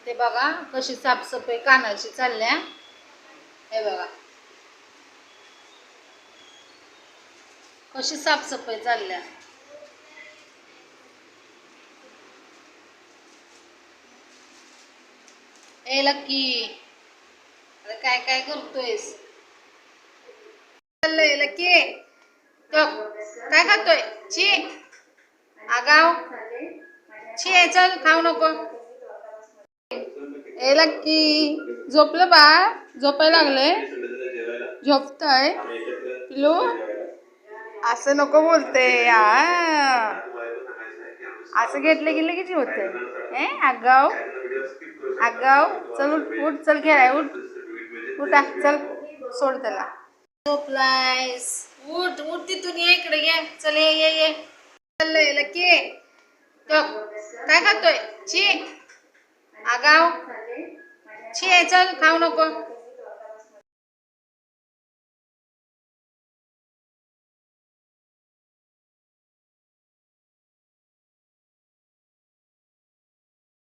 इथे बघा कशी साफसफाई कानाची चालल्या हे. बघा. कशी साफसफाई चालल्या ए लक्की अरे काय काय करतोयस? चाललंय लक्की काय खातोय? ची. आगाव. ची आहे, चल खाऊ नको. ए लक्की झोपलं बा? झोपायला लागलंय. झोपतय. पिलू असं नको बोलते असं घेतलं की लगेच होते ए आगाव. आगाव. चल उठ उठ चल खेळाय उठ. उठा चल. सोड त्याला. झोपलायस. उठ उठ तिथून ये इकडे ये. चल ये ये ये. चाललंय लकी. काय खातोय? ची. आगाव. ची आहे, चल खाऊ नको